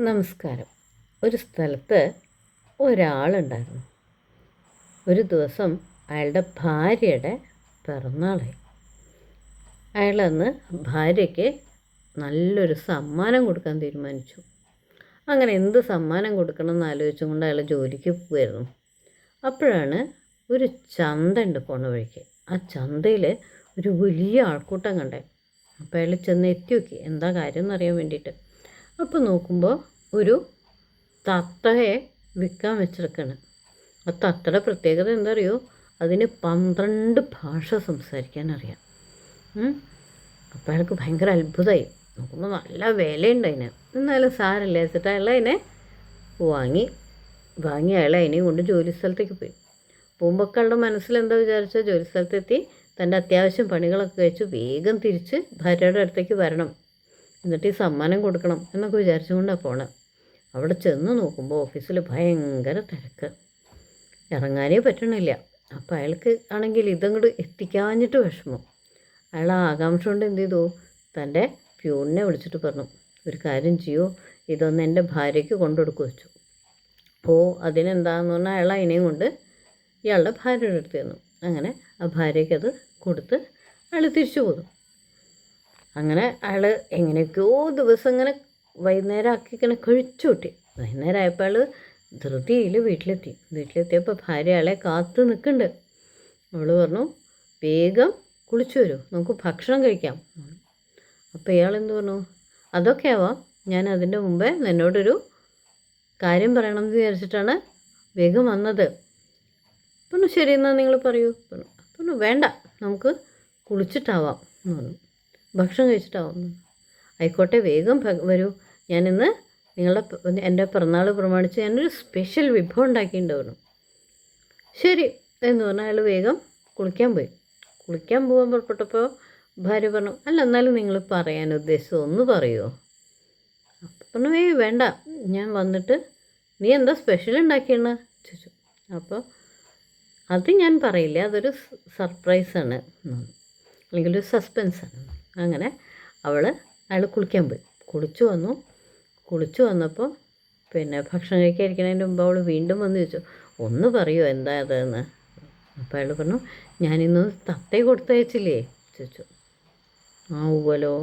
നമസ്കാരം. ഒരു സ്ഥലത്ത് ഒരാളുണ്ടായിരുന്നു. ഒരു ദിവസം അയാളുടെ ഭാര്യയുടെ പിറന്നാളായി. അയാളന്ന് ഭാര്യയ്ക്ക് നല്ലൊരു സമ്മാനം കൊടുക്കാൻ തീരുമാനിച്ചു. അങ്ങനെ എന്ത് സമ്മാനം കൊടുക്കണം എന്ന് ആലോചിച്ചുകൊണ്ട് അയാൾ ജോലിക്ക് പോകുമായിരുന്നു അപ്പോഴാണ് ഒരു ചന്ത ഉണ്ട് പോണ വഴിക്ക്. ആ ചന്തയിൽ ഒരു വലിയ ആൾക്കൂട്ടം കണ്ടേ. അപ്പോൾ അയാൾ ചെന്ന് എത്തി നോക്കി എന്താ കാര്യം എന്നറിയാൻ വേണ്ടിയിട്ട്. അപ്പോൾ നോക്കുമ്പോൾ ഒരു തത്തയെ വിൽക്കാൻ വെച്ചിരിക്കുകയാണ് ആ തത്തയുടെ പ്രത്യേകത എന്താ അറിയോ അതിന് പന്ത്രണ്ട് ഭാഷ സംസാരിക്കാൻ അറിയാം. അപ്പോൾ അയാൾക്ക് ഭയങ്കര അത്ഭുതമായി നോക്കുമ്പോൾ നല്ല വിലയുണ്ട് അതിന്. എന്നാലും സാരമില്ല. വെച്ചിട്ട് അയാൾ അതിനെ വാങ്ങി വാങ്ങി അയാൾ അതിനെയും കൊണ്ട് ജോലി സ്ഥലത്തേക്ക് പോയി. പോകുമ്പോൾ അയാളുടെ മനസ്സിൽ എന്താ വിചാരിച്ചാൽ ജോലി സ്ഥലത്തെത്തി തന്റെ അത്യാവശ്യം പണികളൊക്കെ കഴിച്ച് വേഗം തിരിച്ച് ഭാര്യയുടെ അടുത്തേക്ക് വരണം. എന്നിട്ട് ഈ സമ്മാനം കൊടുക്കണം എന്നൊക്കെ വിചാരിച്ചുകൊണ്ടാണ് പോണത് അവിടെ ചെന്ന് നോക്കുമ്പോൾ ഓഫീസിൽ ഭയങ്കര തിരക്ക്. ഇറങ്ങാനേ പറ്റണില്ല. അപ്പോൾ അയാൾക്ക് ആണെങ്കിൽ ഇതങ്ങോട്ട് എത്തിക്കാഞ്ഞിട്ട് വിഷമം. അയാൾ ആകാംക്ഷ കൊണ്ട് എന്ത് ചെയ്തു? തന്റെ പ്യൂണിനെ വിളിച്ചിട്ട് പറഞ്ഞു. ഒരു കാര്യം ചെയ്യൂ ഇതൊന്ന് എന്റെ ഭാര്യയ്ക്ക് കൊണ്ടുകൊടുക്കുക വെച്ചു. ഓ അതിനെന്താന്ന് പറഞ്ഞാൽ അയാൾ അതിനെയും കൊണ്ട് ഇയാളുടെ ഭാര്യയുടെ അടുത്ത് തന്നു അങ്ങനെ ആ ഭാര്യയ്ക്ക് അത് കൊടുത്ത് അയാൾ തിരിച്ചു പോന്നു. അങ്ങനെ അയാൾ എങ്ങനെയൊക്കെയോ ദിവസം ഇങ്ങനെ വൈകുന്നേരം ആക്കി ഇങ്ങനെ കഴിച്ചു കൂട്ടി. വൈകുന്നേരം ആയപ്പോൾ ധൃതിയിൽ വീട്ടിലെത്തി. വീട്ടിലെത്തിയപ്പോൾ ഭാര്യ ആളെ കാത്ത് നിൽക്കുന്നുണ്ട്. അവൾ പറഞ്ഞു വേഗം കുളിച്ചു വരൂ. നമുക്ക് ഭക്ഷണം കഴിക്കാം. അപ്പോൾ ഇയാൾ എന്ത് പറഞ്ഞു അതൊക്കെ ആവാം. ഞാൻ അതിന്റെ മുമ്പേ നിന്നോടൊരു കാര്യം പറയണമെന്ന് വിചാരിച്ചിട്ടാണ് വേഗം വന്നത്. പറഞ്ഞു ശരി എന്നാൽ നിങ്ങൾ പറയൂ. പറഞ്ഞു പറഞ്ഞു വേണ്ട. നമുക്ക് കുളിച്ചിട്ടാവാം. എന്ന് പറഞ്ഞു. ഭക്ഷണം കഴിച്ചിട്ടാവാം. എന്ന്. ആയിക്കോട്ടെ വേഗം വരൂ. ഞാനിന്ന് നിങ്ങളുടെ എന്റെ പിറന്നാൾ പ്രമാണിച്ച് ഞാനൊരു സ്പെഷ്യൽ വിഭവം ഉണ്ടാക്കിയിട്ടുണ്ട് പറഞ്ഞു ശരി എന്ന് പറഞ്ഞാൽ അയാൾ വേഗം കുളിക്കാൻ പോയി. കുളിക്കാൻ പോകാൻ പുറപ്പെട്ടപ്പോൾ ഭാര്യ പറഞ്ഞു അല്ല എന്നാലും നിങ്ങൾ പറയാൻ ഉദ്ദേശിച്ചത് ഒന്ന് പറയുമോ പറഞ്ഞു ഏയ് വേണ്ട. ഞാൻ വന്നിട്ട് നീ എന്താ സ്പെഷ്യൽ ഉണ്ടാക്കിയെന്ന്? ചോദിച്ചു. അപ്പോൾ അത് ഞാൻ പറയില്ല. അതൊരു സർപ്രൈസാണ് അല്ലെങ്കിൽ ഒരു സസ്പെൻസാണ് അങ്ങനെ അവൾ അയാൾ കുളിക്കാൻ പോയി. കുളിച്ചു വന്നു. കുളിച്ചു വന്നപ്പോൾ പിന്നെ ഭക്ഷണം കഴിക്കാതിരിക്കണതിന്റെ മുമ്പ് അവൾ വീണ്ടും വന്ന് ചോദിച്ചു ഒന്ന് പറയുമോ എന്താ അതെന്ന് അപ്പോൾ അയാൾ പറഞ്ഞു ഞാനിന്ന് തത്തയെ കൊടുത്തയച്ചില്ലേ ചോദിച്ചു. ആ ഊവലോ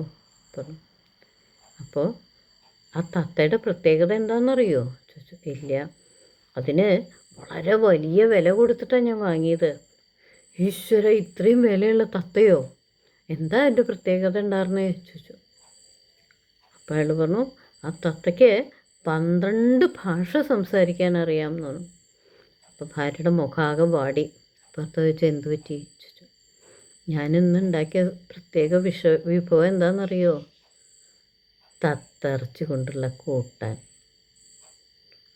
പറഞ്ഞു. അപ്പോൾ ആ തത്തയുടെ പ്രത്യേകത എന്താണെന്നറിയോ ചോദിച്ചു. ഇല്ല. അതിന് വളരെ വലിയ വില കൊടുത്തിട്ടാണ് ഞാൻ വാങ്ങിയത്. ഈശ്വര ഇത്രയും വിലയുള്ള തത്തയോ? എന്താ എന്റെ പ്രത്യേകത ഉണ്ടായിരുന്നേ ചോദിച്ചു. അപ്പോൾ അയാൾ പറഞ്ഞു ആ തത്തയ്ക്ക് പന്ത്രണ്ട് ഭാഷ സംസാരിക്കാൻ അറിയാം എന്ന് അപ്പോൾ ഭാര്യയുടെ മുഖാകെ വാടി. അപ്പോൾ വെച്ച് എന്ത് പറ്റി? ചോദിച്ചു. ഞാനിന്ന് ഉണ്ടാക്കിയ പ്രത്യേക വിഷ വിഭവം എന്താണെന്നറിയോ? തത്തിറച്ചി കൊണ്ടുള്ള കൂട്ടാൻ.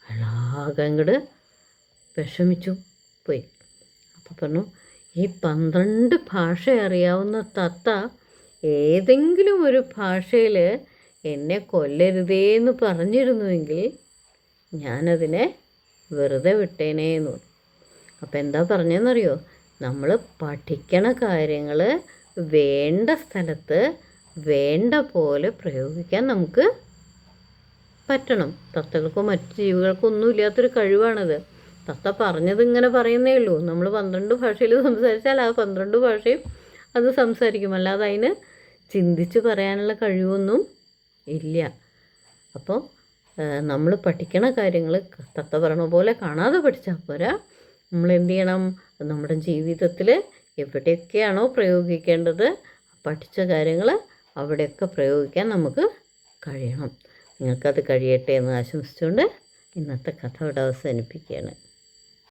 അളാകെ അങ്ങോട്ട് വിഷമിച്ചു പോയി. അപ്പോൾ പറഞ്ഞു ഈ പന്ത്രണ്ട് ഭാഷ അറിയാവുന്ന തത്ത ഏതെങ്കിലും ഒരു ഭാഷയിൽ എന്നെ കൊല്ലരുതേന്ന് പറഞ്ഞിരുന്നുവെങ്കിൽ ഞാനതിനെ വെറുതെ വിട്ടേനേന്ന്. എന്ന് അപ്പോൾ എന്താ പറഞ്ഞതെന്നറിയോ നമ്മൾ പഠിക്കണ കാര്യങ്ങൾ വേണ്ട സ്ഥലത്ത് വേണ്ട പോലെ പ്രയോഗിക്കാൻ നമുക്ക് പറ്റണം. തത്തകൾക്കോ മറ്റു ജീവികൾക്കോ ഒന്നും ഇല്ലാത്തൊരു കഴിവാണത്. തത്ത പറഞ്ഞത് ഇങ്ങനെ പറയുന്നേ ഉള്ളൂ. നമ്മൾ പന്ത്രണ്ട് ഭാഷയിൽ സംസാരിച്ചാൽ ആ പന്ത്രണ്ട് ഭാഷയും അത് സംസാരിക്കും. അല്ലാതെ അതിന് ചിന്തിച്ച് പറയാനുള്ള കഴിവൊന്നും ഇല്ല. അപ്പോൾ നമ്മൾ പഠിക്കണ കാര്യങ്ങൾ തത്ത പറയണ പോലെ കാണാതെ പഠിച്ചാൽ പോരാ. നമ്മൾ എന്ത് ചെയ്യണം? നമ്മുടെ ജീവിതത്തിൽ എവിടെയൊക്കെയാണോ പ്രയോഗിക്കേണ്ടത് പഠിച്ച കാര്യങ്ങൾ അവിടെയൊക്കെ പ്രയോഗിക്കാൻ നമുക്ക് കഴിയണം. നിങ്ങൾക്കത് കഴിയട്ടെ എന്ന് ആശംസിച്ചുകൊണ്ട് ഇന്നത്തെ കഥ ഇവിടെ അവസാനിപ്പിക്കുകയാണ്.